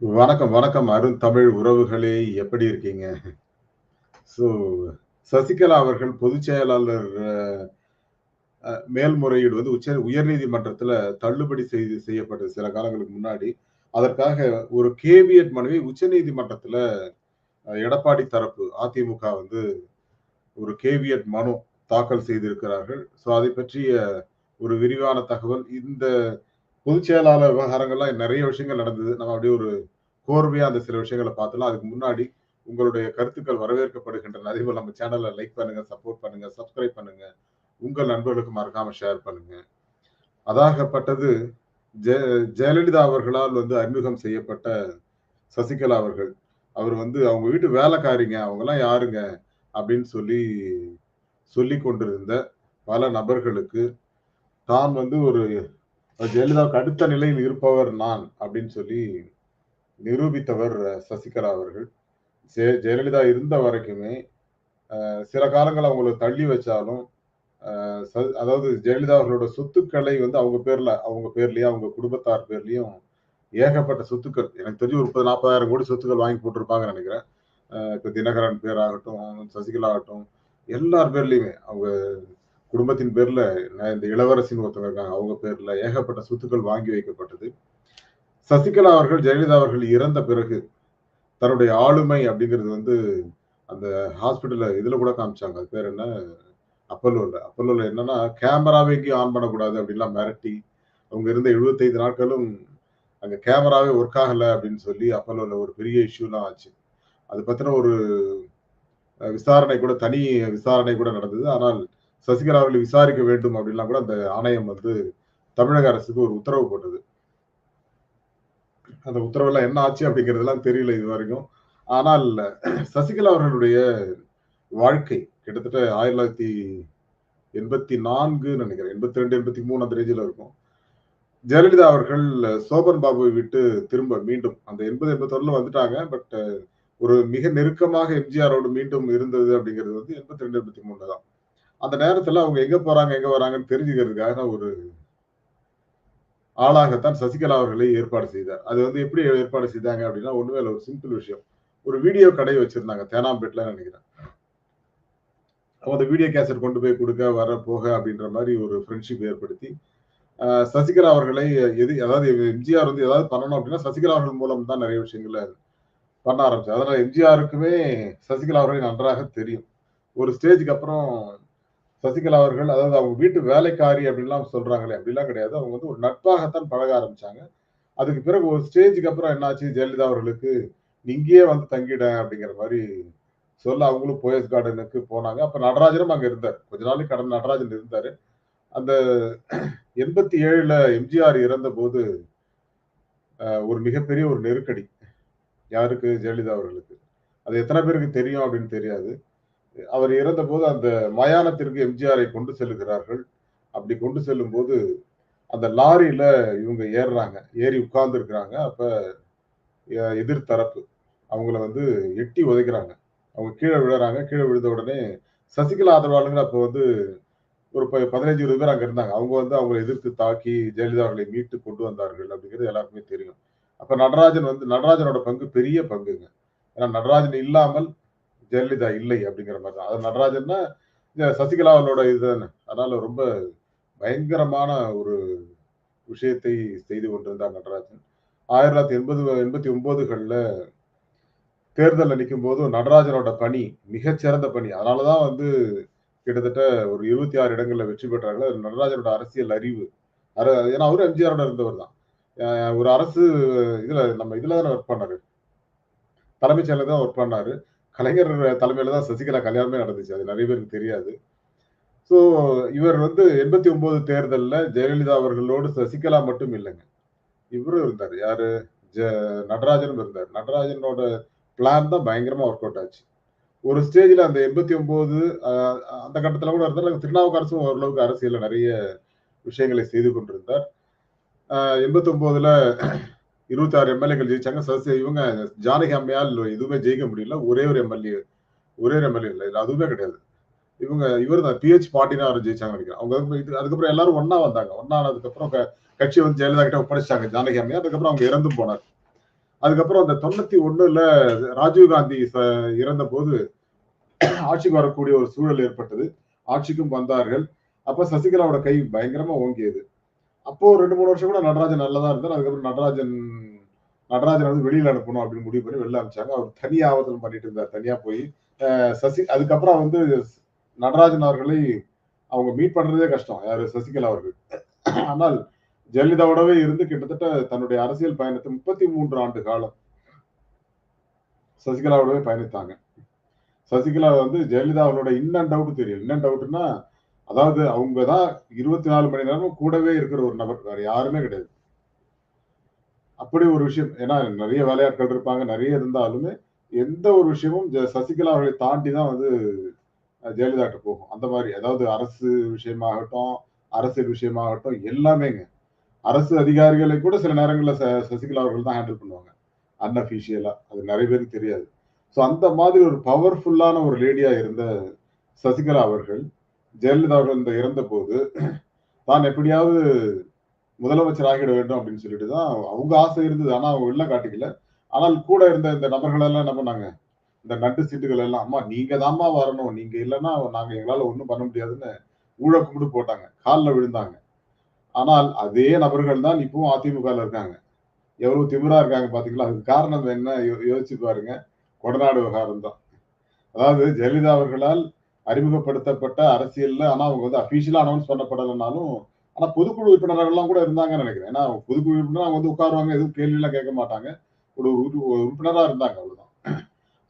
வணக்கம், வணக்கம். அருண் தமிழ் உறவுகளே! எப்படி இருக்கீங்க? ஸோ சசிகலா அவர்கள் பொதுச் செயலாளர் மேல்முறையீடு வந்து உச்ச உயர்நீதிமன்றத்தில் தள்ளுபடி செய்து செய்யப்பட்டது சில காலங்களுக்கு முன்னாடி. அதற்காக ஒரு கேவியட் மனுவை உச்சநீதிமன்றத்தில அ எடப்பாடி தரப்பு அதிமுக வந்து ஒரு கேவியட் மனு தாக்கல் செய்திருக்கிறார்கள். ஸோ அதை பற்றிய ஒரு விரிவான தகவல் இந்த பொதுச் செயலாளர் விவகாரங்கள்லாம் நிறைய விஷயங்கள் நடந்தது. நம்ம அப்படியே ஒரு கோர்வையா அந்த சில விஷயங்களை பார்த்துலாம் அதுக்கு முன்னாடி உங்களுடைய கருத்துக்கள் வரவேற்கப்படுகின்றன. அதேபோல நம்ம சேனலை லைக் பண்ணுங்க, சப்போர்ட் பண்ணுங்க, சப்ஸ்கிரைப் பண்ணுங்க. உங்கள் நண்பர்களுக்கு மறக்காம ஷேர் பண்ணுங்க. அதாகப்பட்டது ஜெ ஜெயலலிதா அவர்களால் வந்து அறிமுகம் செய்யப்பட்ட சசிகலா அவர்கள். அவர் வந்து அவங்க வீட்டு வேலைக்காரிங்க. அவங்கெல்லாம் யாருங்க? அப்படின்னு சொல்லி சொல்லி கொண்டிருந்த பல நபர்களுக்கு, தான் வந்து ஒரு ஜெயலலிதாவுக்கு அடுத்த நிலையில் இருப்பவர் நான் அப்படின்னு சொல்லி நிரூபித்தவர் சசிகலா அவர்கள். ஜெ ஜெயலலிதா இருந்த வரைக்குமே, சில காலங்கள் அவங்கள தள்ளி வச்சாலும், ச அதாவது ஜெயலலிதா அவர்களோட சொத்துக்களை வந்து அவங்க பேர்ல அவங்க பேர்லயும், அவங்க குடும்பத்தார் பேர்லயும் ஏகப்பட்ட சொத்துக்கள். எனக்கு தெரிஞ்சு ஒரு 30, 40,000 கோடி சொத்துக்கள் வாங்கி போட்டிருப்பாங்கன்னு நினைக்கிறேன் இப்போ தினகரன் தினகரன் பேராகட்டும், சசிகலா ஆகட்டும், எல்லார் பேர்லயுமே அவங்க குடும்பத்தின் பேர்ல இந்த இளவரசின்னு ஒருத்தவங்க இருக்காங்க. அவங்க பேர்ல ஏகப்பட்ட சொத்துக்கள் வாங்கி வைக்கப்பட்டது. சசிகலா அவர்கள் ஜெயலலிதா அவர்கள் இறந்த பிறகு, தன்னுடைய ஆளுமை அப்படிங்கிறது வந்து அந்த ஹாஸ்பிட்டல்ல இதுல கூட காமிச்சாங்க. அது பேர் என்ன? அப்பல்லோல. அப்பல்லோல என்னன்னா, கேமராவே எங்கேயும் ஆன் பண்ணக்கூடாது அப்படின்லாம் மிரட்டி, அவங்க இருந்த 75 நாட்களும் அங்க கேமராவே ஒர்க் ஆகல அப்படின்னு சொல்லி அப்பல்லோல ஒரு பெரிய இஷ்யூலாம் ஆச்சு. அது பத்தின ஒரு விசாரணை கூட தனி விசாரணை கூட நடந்தது. ஆனால் சசிகலா அவர்களை விசாரிக்க வேண்டும் அப்படின்லாம் கூட அந்த ஆணையம் வந்து தமிழக அரசுக்கு ஒரு உத்தரவு போட்டது. அந்த உத்தரவெல்லாம் என்ன ஆச்சு அப்படிங்கிறதெல்லாம் தெரியல இதுவரைக்கும். ஆனால் சசிகலா அவர்களுடைய வாழ்க்கை கிட்டத்தட்ட ஆயிரத்தி தொள்ளாயிரத்தி எண்பத்தி நான்கு நன்றிக்கிறேன் எண்பத்தி ரெண்டு எண்பத்தி மூணு அந்த ரேஞ்சில் இருக்கும். ஜெயலலிதா அவர்கள் சோபன் பாபுவை விட்டு திரும்ப மீண்டும் அந்த 80, 81ல வந்துட்டாங்க. பட் ஒரு மிக நெருக்கமாக எம்ஜிஆரோடு மீண்டும் இருந்தது அப்படிங்கிறது வந்து 82, 83ல தான். அந்த நேரத்துல அவங்க எங்க போறாங்க, எங்க வராங்கன்னு தெரிஞ்சுக்கிறதுக்காக ஒரு ஆளாகத்தான் சசிகலா அவர்களை ஏற்பாடு செய்தார். அது வந்து எப்படி ஏற்பாடு செய்தாங்க அப்படின்னா, ஒண்ணுமே இல்லை ஒரு சிம்பிள் விஷயம். ஒரு வீடியோ கடை வச்சிருந்தாங்க. தேனாம்பேட்ல அவங்க அந்த வீடியோ கேசட் கொண்டு போய் கொடுக்க வர, போக அப்படின்ற மாதிரி ஒரு ஃப்ரெண்ட்ஷிப் ஏற்படுத்தி, சசிகலா அவர்களை எது அதாவது எம்ஜிஆர் வந்து ஏதாவது பண்ணணும் அப்படின்னா, சசிகலா அவர்கள் மூலம் தான் நிறைய விஷயங்களை பண்ண ஆரம்பிச்சு அதனால எம்ஜிஆருக்குமே சசிகலா அவர்களை நன்றாக தெரியும். ஒரு ஸ்டேஜ்க்கு அப்புறம் சசிகலா அவர்கள் அதாவது அவங்க வீட்டு வேலைக்காரி அப்படின்லாம் சொல்றாங்களே, அப்படிலாம் கிடையாது. அவங்க வந்து ஒரு நட்பாகத்தான் பழக ஆரம்பிச்சாங்க. அதுக்கு பிறகு ஒரு ஸ்டேஜுக்கு அப்புறம் என்னாச்சு, ஜெயலலிதா அவர்களுக்கு "நீ இங்கேயே வந்து தங்கிட" அப்படிங்கிற மாதிரி சொல்ல அவங்களும் போயஸ் கார்டனுக்கு போனாங்க. அப்ப நடராஜனும் அங்க இருந்தார். கொஞ்ச நாளைக்கு கடந்த நடராஜன் இருந்தாரு. அந்த 87ல எம்ஜிஆர் இறந்தபோது, போது ஒரு மிகப்பெரிய ஒரு நெருக்கடி. யாருக்கு? ஜெயலலிதா அவர்களுக்கு. அது எத்தனை பேருக்கு தெரியும் அப்படின்னு தெரியாது. அவர் இறந்தபோது அந்த மயானத்திற்கு எம்ஜிஆரை கொண்டு செல்லுகிறார்கள். அப்படி கொண்டு செல்லும்போது, அந்த லாரியில இவங்க ஏறுறாங்க. ஏறி உட்கார்ந்திருக்கிறாங்க. அப்ப எதிர்த்தரப்பு அவங்கள வந்து எட்டி உதைக்கிறாங்க. அவங்க கீழே விழுறாங்க கீழே விழுந்த உடனே சசிகலா ஆதரவாளர்கள் அப்ப வந்து ஒரு ப 15, 20 பேர் அங்க இருந்தாங்க. அவங்க வந்து அவங்களை எதிர்த்து தாக்கி ஜெயலலிதா அவர்களை மீட்டு கொண்டு வந்தார்கள் அப்படிங்கிறது எல்லாருக்குமே தெரியும். அப்ப நடராஜன் வந்து நடராஜனோட பங்கு பெரிய பங்குங்க. ஏன்னா நடராஜன் இல்லாமல் ஜெயலலிதா இல்லை அப்படிங்கிற மாதிரி தான். அது நடராஜன்னா இந்த சசிகலா அவர்களோட இதுதானே. அதனால ரொம்ப பயங்கரமான ஒரு விஷயத்தை செய்து கொண்டிருந்தார் நடராஜன். ஆயிரத்தி தொள்ளாயிரத்தி எண்பது எண்பத்தி ஒன்பதுகளில் தேர்தலில் நிற்கும் போது நடராஜனோட பணி மிகச்சிறந்த பணி. அதனால தான் வந்து கிட்டத்தட்ட ஒரு இருபத்தி ஆறு இடங்களில் வெற்றி பெற்றார்கள். நடராஜனோட அரசியல் அறிவு. அரு ஏன்னா அவரும் எம்ஜிஆரோட இருந்தவர் தான். ஒரு அரசு இதில் நம்ம இதில் தானே ஒர்க் பண்ணாரு. தலைமைச் செயலர் தான் ஒர்க் பண்ணாரு. கலைஞர் தலைமையில தான் சசிகலா கல்யாணமே நடந்துச்சு. அது நிறைய பேருக்கு தெரியாது. ஸோ இவர் வந்து எண்பத்தி ஒன்பது தேர்தலில் ஜெயலலிதா அவர்களோடு சசிகலா மட்டும் இல்லைங்க இவரும் இருந்தார் யாரு? ஜ நடராஜனும் இருந்தார். நடராஜனோட பிளான் தான் பயங்கரமா ஒர்க் அவுட் ஆச்சு. ஒரு ஸ்டேஜில் அந்த 89 அ அந்த கட்டத்தில் கூட இருந்தார் திருநாவுக்கரசும் ஓரளவுக்கு அரசியலில் நிறைய விஷயங்களை செய்து கொண்டிருந்தார். அ 89ல 26 எம்.எல்.ஏக்கள் ஜெயிச்சாங்க. சசி இவங்க ஜானகி அம்மையால் எதுவுமே ஜெயிக்க முடியல. ஒரே ஒரு எம்.எல்.ஏ ஒரே ஒரு எம்.எல்.ஏ இல்லை இல்லை அதுவுமே கிடையாது. இவங்க இவர் தான் பிஹெச் பாண்டியனார் ஜெயிச்சாங்க நினைக்கிறேன் அவங்க இது அதுக்கப்புறம் எல்லாரும் ஒன்னா வந்தாங்க. ஒன்னா ஆனதுக்கப்புறம் கட்சி வந்து ஜெயலலிதா கிட்ட ஒப்படைச்சாங்க ஜானகி அம்மையா அதுக்கப்புறம் அவங்க இறந்து போனார். அதுக்கப்புறம் அந்த தொண்ணூத்தி ஒண்ணுல ராஜீவ் காந்தி இறந்த போது ஆட்சிக்கு வரக்கூடிய ஒரு சூழல் ஏற்பட்டது ஆட்சிக்கும் வந்தார்கள் அப்ப சசிகலாவோட கை பயங்கரமா ஓங்கியது அப்போ ரெண்டு மூணு வருஷம் கூட நடராஜன் நல்லதா இருந்தார். அதுக்கப்புறம் நடராஜன் நடராஜன் வந்து வெளியில அனுப்பணும் அப்படின்னு முடிவு பண்ணி வெளில அனுப்பிச்சாங்க. அவர் தனியா ஆவர்த்தனம் பண்ணிட்டு இருந்தார். தனியா போய் சசி அதுக்கப்புறம் வந்து நடராஜன் அவர்களை அவங்க மீட் பண்றதே கஷ்டம். யாரு? சசிகலா அவர்கள். ஆனால் ஜெயலலிதாவோடவே இருந்து கிட்டத்தட்ட தன்னுடைய அரசியல் பயணத்தை முப்பத்தி மூன்று ஆண்டு காலம் சசிகலாவோடவே பயணித்தாங்க. சசிகலா வந்து ஜெயலலிதா அவர்களோட இன் டவுட் தெரியும். இன் டவுட்னா அதாவது அவங்க தான் இருபத்தி நாலு மணி நேரமும் கூடவே இருக்கிற ஒரு நபர் வேற யாருமே கிடையாது. அப்படி ஒரு விஷயம் ஏன்னா நிறைய வேலையாட்கள் இருப்பாங்க நிறைய இருந்தாலுமே எந்த ஒரு விஷயமும் சசிகலா அவர்களை தாண்டி தான் வந்து ஜெயலலிதாட்ட போகும். அந்த மாதிரி அதாவது அரசு விஷயமாகட்டும் அரசியல் விஷயமாகட்டும் எல்லாமேங்க. அரசு அதிகாரிகளை கூட சில நேரங்களில் சசிகலா அவர்கள் தான் ஹேண்டில் பண்ணுவாங்க. அன்அபிஷியலா அது நிறைய பேருக்கு தெரியாது. ஸோ அந்த மாதிரி ஒரு பவர்ஃபுல்லான ஒரு லேடியா இருந்த சசிகலா அவர்கள் ஜெயலலிதா அவர்கள் இந்த இறந்த போது தான் எப்படியாவது முதலமைச்சர் ஆகிட வேண்டும் அப்படின்னு சொல்லிட்டு தான் அவங்க ஆசை இருந்தது. ஆனா அவங்க வெளில காட்டிக்கல. ஆனால் கூட இருந்த இந்த நபர்கள் எல்லாம் என்ன பண்ணாங்க? இந்த நட்டு சீட்டுகள் எல்லாம் அம்மா நீங்க தாம்மா வரணும். நீங்க இல்லைன்னா நாங்க எங்களால ஒன்றும் பண்ண முடியாதுன்னு ஊழ கும்பிட்டு போட்டாங்க. காலில் விழுந்தாங்க. ஆனால் அதே நபர்கள் தான் இப்பவும் அதிமுகவில் இருக்காங்க. எவ்வளவு திமிரா இருக்காங்க பாத்தீங்களா? அதுக்கு காரணம் என்ன? யோசிச்சு பாருங்க. கொடநாடு விவகாரம் தான். அதாவது ஜெயலலிதா அவர்களால் அறிமுகப்படுத்தப்பட்ட அரசியல்ல ஆனா அவங்க வந்து அபிஷியலா அனௌன்ஸ் பண்ணப்படலைனாலும் ஆனா பொதுக்குழு உறுப்பினர்கள்லாம் கூட இருந்தாங்கன்னு நினைக்கிறேன். ஏன்னா பொதுக்குழு உறுப்பினர் அவங்க வந்து உட்காருவாங்க எதுவும் கேள்வி எல்லாம் கேட்க மாட்டாங்க. ஒரு உறுப்பினரா இருந்தாங்க அவ்வளவுதான்.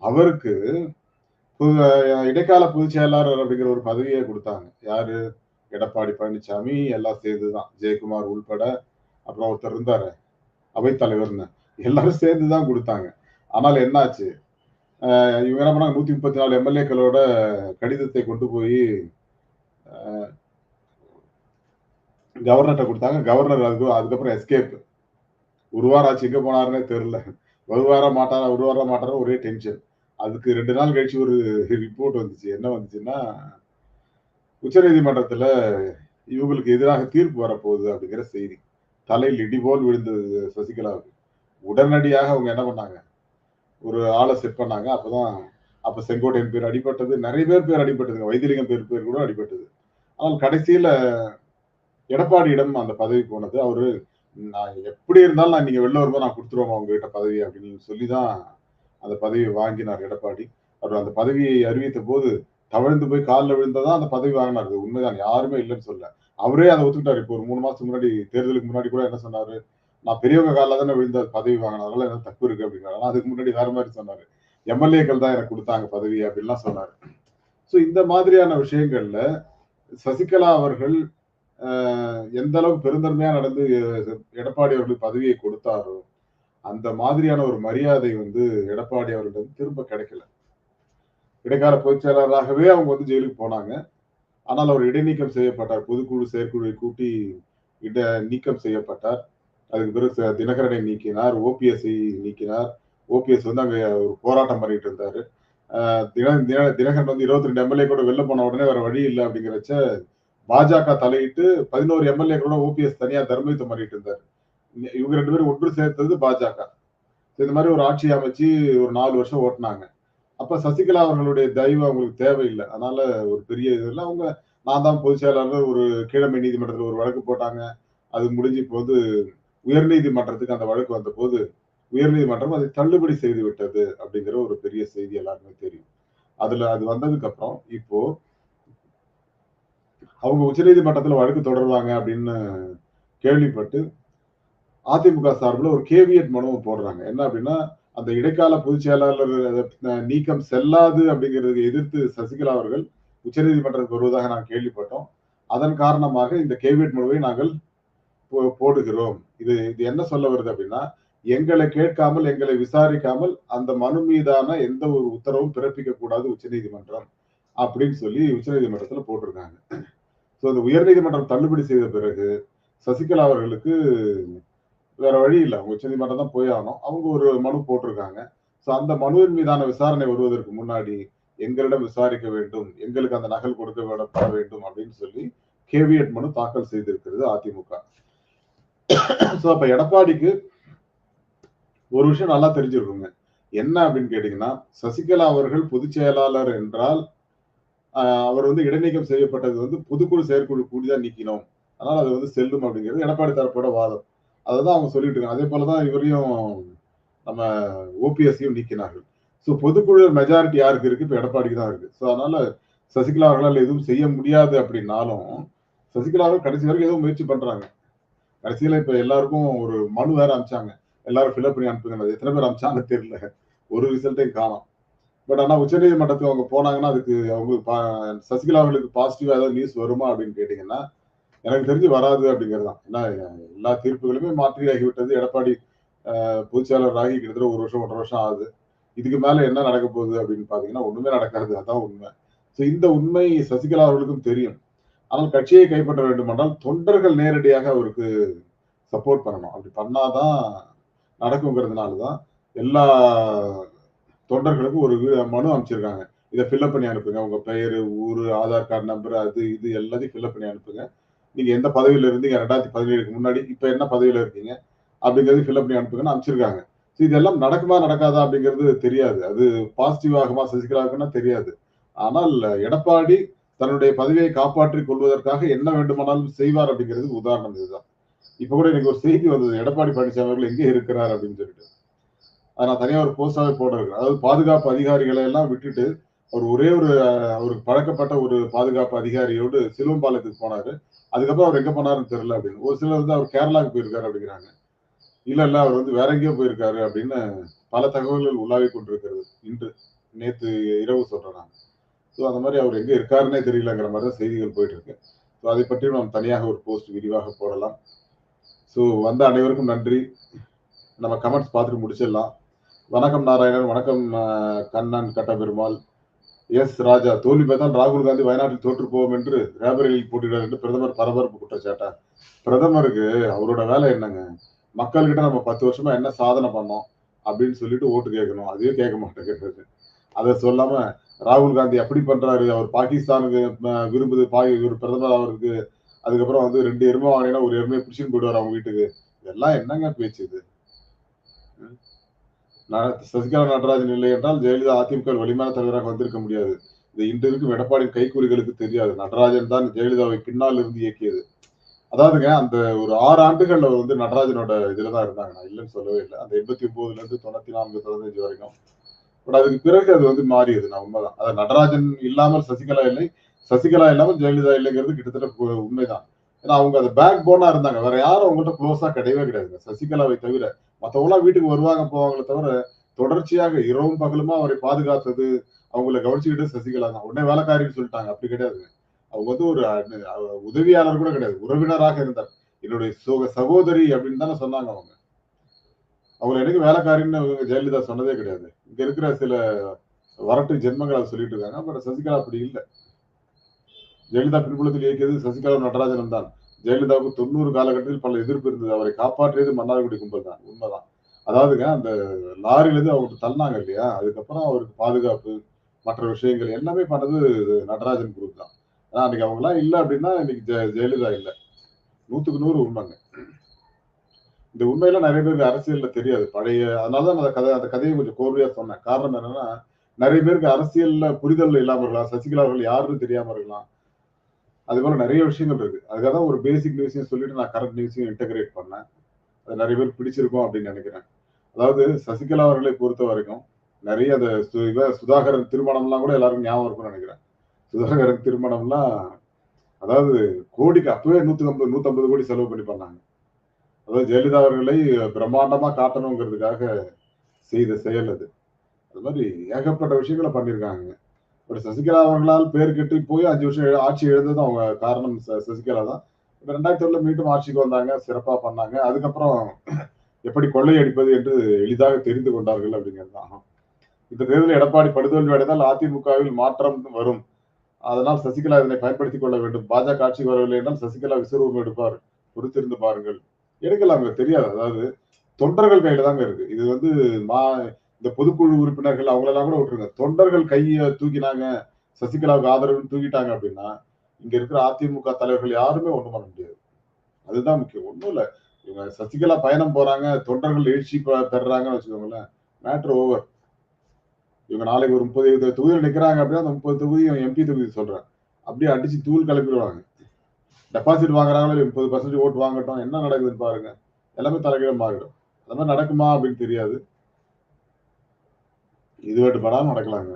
அவருக்கு இடைக்கால பொதுச் செயலாளர் அப்படிங்கிற ஒரு பதவியை கொடுத்தாங்க. யாரு? எடப்பாடி பழனிசாமி எல்லாம் சேர்ந்துதான். ஜெயக்குமார் உள்பட அப்புறம் ஒருத்தர் இருந்தாரு. அவைத்தலைவர்னு எல்லாரும் சேர்ந்துதான் கொடுத்தாங்க. ஆனால் என்னாச்சு? இவங்க என்ன பண்ணாங்க? நூத்தி முப்பத்தி நாலு எம்எல்ஏக்களோட கடிதத்தை கொண்டு போய் கவர்னர்கிட்ட கொடுத்தாங்க. கவர்னர் அதுக்கு அதுக்கப்புறம் எஸ்கேப். ஒரு வாரம் ஆச்சு எங்க போனாருன்னே தெரியல. வருவாரா மாட்டாரா ஒரு வாரம் மாட்டாரா ஒரே டென்ஷன். அதுக்கு ரெண்டு நாள் கழிச்சு ஒரு ரிப்போர்ட் வந்துச்சு. என்ன வந்துச்சுன்னா உச்ச நீதிமன்றத்துல இவங்களுக்கு எதிராக தீர்ப்பு வரப்போகுது அப்படிங்கிற செய்தி. தலையில் இடிபோல் விழுந்தது சசிகலாவுக்கு. உடனடியாக அவங்க என்ன பண்ணாங்க? ஒரு ஆளை செட் பண்ணாங்க. அப்பதான் அப்ப செங்கோட்டையன் பேர் அடிபட்டது. நிறைய பேர் பேர் அடிபட்டதுங்க. வைத்திலிங்கம் பேர் பேர் கூட அடிபட்டது. ஆனால் கடைசியில எடப்பாடியிடம் அந்த பதவி போனது. அவரு நான் எப்படி இருந்தாலும் நான் நீங்க வெளில வரும்போது நான் கொடுத்துருவோம் அவங்ககிட்ட பதவி அப்படின்னு சொல்லிதான் அந்த பதவியை வாங்கினார் எடப்பாடி. அவர் அந்த பதவியை அறிவித்த போது தவழ்ந்து போய் காலில் விழுந்ததான் அந்த பதவி வாங்கினார். உண்மைதான். யாருமே இல்லைன்னு சொல்ல அவரே அதை ஒத்துக்கிட்டாரு. இப்போ ஒரு மூணு மாசத்துக்கு முன்னாடி தேர்தலுக்கு முன்னாடி கூட என்ன சொன்னாரு? நான் பெரியவங்க காலில் தானே விழுந்த பதவி வாங்கினதுனால என்ன தப்பு இருக்கு அப்படிங்கிறாங்க அதுக்கு முன்னாடி வேற மாதிரி சொன்னாரு. எம்எல்ஏக்கள் தான் எனக்கு கொடுத்தாங்க பதவி அப்படின்லாம் சொன்னாரு. ஸோ இந்த மாதிரியான விஷயங்கள்ல சசிகலா அவர்கள் எந்த அளவுக்கு பெருந்தன்மையா நடந்து எடப்பாடி அவர்களுக்கு பதவியை கொடுத்தாரோ அந்த மாதிரியான ஒரு மரியாதை வந்து எடப்பாடி அவர்களிடம் திரும்ப கிடைக்கல. இடைக்கால பொதுச் செயலாளராகவே அவங்க வந்து ஜெயிலுக்கு போனாங்க. ஆனால் அவர் இடைநீக்கம் செய்யப்பட்டார். பொதுக்குழு செயற்குழுவை கூட்டி இட நீக்கம் செய்யப்பட்டார். அதுக்கு பிறகு தினகரனை நீக்கினார் ஓபிஎஸ்ஐ நீக்கினார். ஓபிஎஸ் வந்து அங்கே ஒரு போராட்டம் பண்ணிட்டு இருந்தார். தின தின தினகரன் வந்து இருபத்தி ரெண்டு எம்எல்ஏ கூட வெளில போன உடனே வேற வழி இல்லை அப்படிங்கிறச்ச பாஜக தலையிட்டு பதினோரு எம்எல்ஏ கூட ஓபிஎஸ் தனியா தர்மயுத்தம் பண்ணிட்டு இருந்தார். இவங்க ரெண்டு பேரும் ஒன்று சேர்த்தது பாஜக. இந்த மாதிரி ஒரு ஆட்சி அமைச்சு ஒரு நாலு வருஷம் ஓட்டினாங்க. அப்ப சசிகலா அவர்களுடைய தயவு அவங்களுக்கு தேவையில்லை. அதனால ஒரு பெரிய இதுல அவங்க நான் தான் பொதுச் செயலாளர் ஒரு கீழமை நீதிமன்றத்தில் ஒரு வழக்கு போட்டாங்க. அது முடிஞ்சு இப்போ வந்து உயர்நீதிமன்றத்துக்கு அந்த வழக்கு வந்த போது உயர்நீதிமன்றம் அதை தள்ளுபடி செய்து விட்டது அப்படிங்கிற ஒரு பெரிய செய்தி எல்லாருக்குமே தெரியும். அதுல அது வந்ததுக்கு அப்புறம் இப்போ அவங்க உச்சநீதிமன்றத்துல வழக்கு தொடர்வாங்க அப்படின்னு கேள்விப்பட்டு அதிமுக சார்பில் ஒரு கேவியட் மனுவை போடுறாங்க. என்ன அப்படின்னா அந்த இடைக்கால பொதுச் செயலாளர் நீக்கம் செல்லாது அப்படிங்கிறதுக்கு எதிர்த்து சசிகலா அவர்கள் உச்சநீதிமன்றத்துக்கு வருவதாக நாங்கள் கேள்விப்பட்டோம். அதன் காரணமாக இந்த கேவியட் மனுவை நாங்கள் போடுகிறோம். இது இது என்ன சொல்ல வருது அப்படின்னா எங்களை கேட்காமல் எங்களை விசாரிக்காமல் அந்த மனு மீதான எந்த ஒரு உத்தரவும் பிறப்பிக்க கூடாது உச்சநீதிமன்றம் அப்படின்னு சொல்லி உச்சநீதிமன்றத்துல போட்டிருக்காங்க. ஸோ இந்த உயர்நீதிமன்றம் தள்ளுபடி செய்த பிறகு சசிகலா அவர்களுக்கு வேற வழி இல்லை. அவங்க உச்சநீதிமன்றம் தான் போய் ஆகணும். அவங்க ஒரு மனு போட்டிருக்காங்க. ஸோ அந்த மனுவின் மீதான விசாரணை வருவதற்கு முன்னாடி எங்களிடம் விசாரிக்க வேண்டும். எங்களுக்கு அந்த நகல் கொடுக்க வேண்டும் அப்படின்னு சொல்லி கேவியட் மனு தாக்கல் செய்திருக்கிறது அதிமுக. ஸோ அப்போ எடப்பாடிக்கு ஒரு விஷயம் நல்லா தெரிஞ்சிருக்குங்க. என்ன அப்படின்னு கேட்டிங்கன்னா சசிகலா அவர்கள் பொதுச் செயலாளர் என்றால் அவர் வந்து இடைநீக்கம் செய்யப்பட்டது வந்து புதுக்குழு செயற்குழு கூடிதான் நீக்கினோம். அதனால் அது வந்து செல்லும் அப்படிங்கிறது எடப்பாடி தரப்போட வாதம். அதை தான் அவங்க சொல்லிட்டு இருக்காங்க. அதே போல தான் இவரையும் நம்ம ஓபிஎஸ்சியும் நீக்கினார்கள். ஸோ பொதுக்குழு மெஜாரிட்டி யாருக்கு இருக்கு? இப்போ எடப்பாடிக்கு தான் இருக்கு. ஸோ அதனால சசிகலா அவர்களால் எதுவும் செய்ய முடியாது அப்படின்னாலும் சசிகலா அவர்கள் கடைசி வரைக்கும் எதுவும் முயற்சி பண்றாங்க. கடைசியில இப்ப எல்லாருக்கும் ஒரு மனு வேற அனுப்பிச்சாங்க. எல்லாரும் ஃபில்அப் பண்ணி அனுப்புங்க. எத்தனை பேர் அனுப்பிச்சாங்க தெரியல. ஒரு ரிசல்ட்டையும் காணும். பட் ஆனா உச்சநீதிமன்றத்துக்கு அவங்க போனாங்கன்னா அதுக்கு அவங்க சசிகலா அவர்களுக்கு பாசிட்டிவா ஏதாவது நியூஸ் வருமா அப்படின்னு கேட்டீங்கன்னா எனக்கு தெரிஞ்சு வராது அப்படிங்கிறது தான் ஏன்னா எல்லா தீர்ப்புகளுமே மாற்றி ஆகிவிட்டது எடப்பாடி ஆஹ், ஆகி கிட்டத்தட்ட ஒரு வருஷம் ஒன்றரை வருஷம் ஆகுது. இதுக்கு மேல என்ன நடக்க போகுது அப்படின்னு பாத்தீங்கன்னா ஒண்ணுமே நடக்காது. அதான் உண்மை. ஸோ இந்த உண்மை சசிகலா அவர்களுக்கும் தெரியும். ஆனால் கட்சியை கைப்பற்ற வேண்டுமென்றால் தொண்டர்கள் நேரடியாக அவருக்கு சப்போர்ட் பண்ணணும். அப்படி பண்ணாதான் நடக்குங்கிறதுனால தான் எல்லா தொண்டர்களுக்கும் ஒரு மனு அமைச்சிருக்காங்க இதை ஃபில்அப் பண்ணி அனுப்புங்க. உங்க பெயர் ஊர் ஆதார் கார்டு நம்பர் அது இது எல்லாத்தையும் ஃபில்அப் பண்ணி அனுப்புங்க. நீங்க எந்த பதவியில இருந்தீங்க? ரெண்டாயிரத்தி பதினேழுக்கு முன்னாடி இப்ப என்ன பதவியில இருக்கீங்க? அப்படிங்கிறது ஃபில்அப் பண்ணி அனுப்புங்கன்னு அமைச்சிருக்காங்க So இதெல்லாம் நடக்குமா நடக்காதா அப்படிங்கிறது தெரியாது. அது பாசிட்டிவ் ஆகுமா சசிகலாவுக்குன்னா தெரியாது. ஆனால் எடப்பாடி தன்னுடைய பதவியை காப்பாற்றிக் கொள்வதற்காக என்ன வேண்டுமானாலும் செய்வார் அப்படிங்கிறது உதாரணம் இதுதான். இப்ப கூட எனக்கு ஒரு செய்தி வந்தது. எடப்பாடி பழனிசாமி அவர்கள் எங்கே இருக்கிறார் அப்படின்னு சொல்லிட்டு. அதை நான் தனியா ஒரு போஸ்டாவே போட அதாவது பாதுகாப்பு அதிகாரிகளை எல்லாம் விட்டுட்டு அவர் ஒரே ஒரு அவருக்கு பழக்கப்பட்ட ஒரு பாதுகாப்பு அதிகாரியோடு சிலுவம்பாலத்துக்கு போனாரு. அதுக்கப்புறம் அவர் எங்க போனாருன்னு தெரியல அப்படின்னு. ஒரு சிலர் வந்து அவர் கேரளாவுக்கு போயிருக்காரு அப்படிங்கிறாங்க. இல்ல இல்ல அவர் வந்து வேற எங்கேயோ போயிருக்காரு அப்படின்னு பல தகவல்கள் உலாவி கொண்டிருக்கிறது இன்று. நேத்து இரவு சொல்றேன் நான். ஸோ அந்த மாதிரி அவர் எங்கே இருக்காருன்னே தெரியலங்கிற மாதிரி தான் செய்திகள் போயிட்டு இருக்கு ஸோ அதை பற்றியும் நாம் தனியாக ஒரு போஸ்ட் விரிவாக போடலாம். ஸோ வந்த அனைவருக்கும் நன்றி. நம்ம கமெண்ட்ஸ் பார்த்துட்டு முடிச்சிடலாம். வணக்கம் நாராயணன் வணக்கம் கண்ணன் கட்டபெருமாள். எஸ் ராஜா தோல்வி பார்த்தால் ராகுல் காந்தி வயநாட்டில் தோற்று போவோம் என்று ரேபரேலியில் போட்டியிடார் என்று பிரதமர் பரபரப்பு குற்றச்சாட்டா? பிரதமருக்கு அவரோட வேலை என்னங்க? மக்கள்கிட்ட நம்ம பத்து வருஷமா என்ன சாதனை பண்ணோம் அப்படின்னு சொல்லிட்டு ஓட்டு கேட்கணும். அதையும் கேட்க மாட்டேங்கிறது. அதை சொல்லாம ராகுல் காந்தி அப்படி பண்றாரு அவர் பாகிஸ்தானுக்கு விரும்புது பாகி பிரதமர் அவருக்கு. அதுக்கப்புறம் வந்து ரெண்டு எருமை வாங்கினா ஒரு எருமையை பிடிச்சின்னு போயிடுவார் அவங்க வீட்டுக்கு. இதெல்லாம் என்னங்க பேச்சு இது? சசிகலா நடராஜன் இல்லை என்றால் ஜெயலலிதா அதிமுக வலிமையான தலைவராக வந்திருக்க முடியாது. இது இன்று இருக்கும் எடப்பாடியின் கைக்கூலிகளுக்கு தெரியாது. நடராஜன் தான் ஜெயலலிதாவை பின்னால் இருந்து இயக்கியது. அதாவதுங்க அந்த ஒரு ஆறு ஆண்டுகள்ல வந்து நடராஜனோட இதுலதான் இருந்தாங்க. நான் இல்லைன்னு சொல்லவே இல்லை. அந்த எண்பத்தி ஒன்பதுல இருந்து தொண்ணூத்தி நான்கு தொண்ணூத்தஞ்சு வரைக்கும். பட் அதுக்கு பிறகு அது வந்து மாறியது. நான் உண்மைதான். அது நடராஜன் இல்லாமல் சசிகலா இல்லை. சசிகலா இல்லாமல் ஜெயலலிதா இல்லைங்கிறது கிட்டத்தட்ட உண்மைதான். ஏன்னா அவங்க அது பேக் போனா இருந்தாங்க. வேற யாரும் அவங்கள்ட்ட க்ளோஸா கிடையவே கிடையாதுங்க. சசிகலாவை தவிர மற்றவங்களாம் வீட்டுக்கு வருவாங்க போவாங்களே தவிர தொடர்ச்சியாக இரவும் பகலுமா அவரை பாதுகாத்தது அவங்கள கவனிச்சுக்கிட்டு சசிகலா தான். உடனே வேலைக்காரின்னு சொல்லிட்டாங்க. அப்படி கிடையாது. அவங்க வந்து ஒரு உதவியாளர் கூட கிடையாது. உறவினராக இருந்தார். என்னுடைய சோக சகோதரி அப்படின்னு தானே சொன்னாங்க அவங்க. அவங்களை எனக்கு வேலைக்காரின்னு ஜெயலலிதா சொன்னதே கிடையாது. இங்க இருக்கிற சில வரட்டு ஜென்மங்களை சொல்லிட்டு இருக்காங்க. பட் சசிகலா அப்படி இல்லை. ஜெயலலிதா பின்புலத்தில் இயக்கியது சசிகலா நடராஜன் தான். ஜெயலலிதாவுக்கு தொண்ணூறு காலகட்டத்தில் பல எதிர்ப்பு இருந்தது. அவரை காப்பாற்றியது மன்னார்குடி கும்பல் தான். உண்மைதான். அதாவதுங்க அந்த லாரியிலிருந்து அவருக்கு தள்ளினாங்க இல்லையா? அதுக்கப்புறம் அவருக்கு பாதுகாப்பு மற்ற விஷயங்கள் எல்லாமே பண்ணது நடராஜன் குரூப் தான். ஆனா அன்னைக்கு அவங்களாம் இல்லை அப்படின்னா இன்னைக்கு ஜெ- ஜெயலலிதா இல்லை. நூத்துக்கு நூறு உண்மைங்க. இந்த உண்மையெல்லாம் நிறைய பேருக்கு அரசியல்ல தெரியாது. பழைய அதனாலதான் அந்த கதை அந்த கதையை கொஞ்சம் கோர்வையா சொன்னேன். காரணம் என்னன்னா நிறைய பேருக்கு அரசியல்ல புரிதல் இல்லாம இருக்கலாம். சசிகலா அவர்கள் யாருன்னு தெரியாம இருக்கலாம். அது போல நிறைய விஷயங்கள் இருக்கு. அதுக்காக தான் ஒரு பேசிக் நியூஸையும் சொல்லிட்டு நான் கரண்ட் நியூஸையும் இன்டகிரேட் பண்ணேன். அது நிறைய பேர் பிடிச்சிருக்கும் அப்படின்னு நினைக்கிறேன். அதாவது சசிகலா அவர்களை பொறுத்த வரைக்கும் நிறைய அந்த சு- சுதாகரன் திருமணம்லாம் கூட எல்லாருக்கும் ஞாபகம் இருக்கும்னு நினைக்கிறேன். சுதாகரன் திருமணம்லாம் அதாவது கோடிக்கு அப்பவே நூத்தி ஐம்பது நூத்தம்பது கோடி செலவு பண்ணி பண்ணாங்க. அதாவது ஜெயலலிதா அவர்களை பிரம்மாண்டமா காட்டணுங்கிறதுக்காக செய்த செயல் அது. அது மாதிரி ஏகப்பட்ட விஷயங்களை பண்ணியிருக்காங்க. ஒரு சசிகலா அவர்களால் பேர் கெட்டு போய் அஞ்சு வருஷம் ஆட்சி எழுந்ததும் அவங்க காரணம் ச- சசிகலா தான். இப்ப ரெண்டாயிரத்தி ஒண்ணுல மீண்டும் ஆட்சிக்கு வந்தாங்க சிறப்பா பண்ணாங்க. அதுக்கப்புறம் எப்படி கொள்ளையடிப்பது என்று எளிதாக தெரிந்து கொண்டார்கள் அப்படிங்கிறது தான். இந்த தேர்தலில் எடப்பாடி படுதோல்வி அடைந்தால் அதிமுகவில் மாற்றம் வரும். அதனால் சசிகலா இதனை பயன்படுத்திக் கொள்ள வேண்டும். பாஜக ஆட்சிக்கு வரவில்லை என்றால் சசிகலா விஸ்வரூபம் எடுப்பார். பொறுத்திருந்து பாருங்கள். எடுக்கலாங்க தெரியாது. அதாவது தொண்டர்கள் கையில தாங்க இருக்கு. இது வந்து மா இந்த பொதுக்குழு உறுப்பினர்கள் அவங்களெல்லாம் கூட விட்டுருங்க. தொண்டர்கள் கையை தூக்கினாங்க சசிகலாவுக்கு ஆதரவு தூக்கிட்டாங்க அப்படின்னா இங்க இருக்கிற அதிமுக தலைவர்கள் யாருமே ஒன்றும் பண்ண முடியாது. அதுதான் முக்கியம். ஒண்ணும் இல்ல. இவங்க சசிகலா பயணம் போறாங்க தொண்டர்கள் எழுச்சி பெறாங்கன்னு பெறுறாங்கன்னு வச்சுக்கோங்களேன் மேட்ரு ஓவர் இவங்க நாளைக்கு ஒரு முப்பது தொகுதியில் நிற்கிறாங்க அப்படின்னா அந்த முப்பது தொகுதி எம்பி தொகுதி சொல்றேன். அப்படியே அடிச்சு தூள் கிளப்பிடுவாங்க டெபாசிட் வாங்குறாங்களோ முப்பது பர்சன்டேஜ் ஓட்டு வாங்கட்டும் என்ன நடக்குதுன்னு பாருங்க. எல்லாமே தலைகீழ மாறிடும் அந்த மாதிரி நடக்குமா அப்படின்னு தெரியாது. இது வேண்டுமானாலும் நடக்கலாங்க.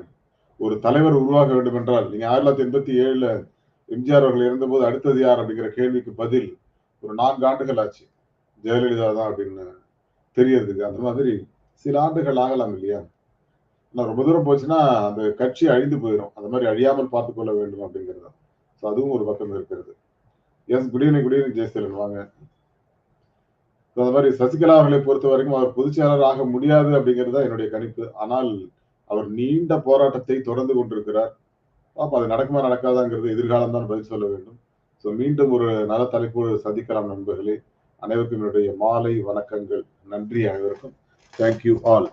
ஒரு தலைவர் உருவாக்க வேண்டும் என்றால் நீங்க ஆயிரத்தி தொள்ளாயிரத்தி எண்பத்தி ஏழுல எம்ஜிஆர் அவர்கள் இருந்தபோது அடுத்தது யார் அப்படிங்கிற கேள்விக்கு பதில் ஒரு நான்கு ஆண்டுகள் ஆச்சு. ஜெயலலிதா தான் அப்படின்னு தெரியறதுக்கு. அந்த மாதிரி சில ஆண்டுகள் ஆகலாம் இல்லையா? ஆனால் ரொம்ப தூரம் போச்சுன்னா அந்த கட்சி அழிந்து போயிடும் அந்த மாதிரி அழியாமல் பார்த்துக்கொள்ள வேண்டும் அப்படிங்கிறது ஸோ அதுவும் ஒரு பக்கம் இருக்கிறது. Yes good evening good evening Jayaseelan வாங்க. அந்த மாதிரி சசிகலா அவர்களை பொறுத்த வரைக்கும் அவர் பொதுச்செயலர் ஆக முடியாது அப்படிங்கிறது தான் என்னுடைய கணிப்பு. ஆனால் அவர் நீண்ட போராட்டத்தை தொடர்ந்து கொண்டிருக்கிறார். பாப்பா அது நடக்குமா நடக்காதாங்கிறது எதிர்காலம் தான் பதில் சொல்ல வேண்டும். ஸோ மீண்டும் ஒரு நல்ல தலைப்போடு சந்திக்கலாம் நண்பர்களே. அனைவருக்கும் என்னுடைய மாலை வணக்கங்கள். நன்றி அனைவருக்கும். Thank you all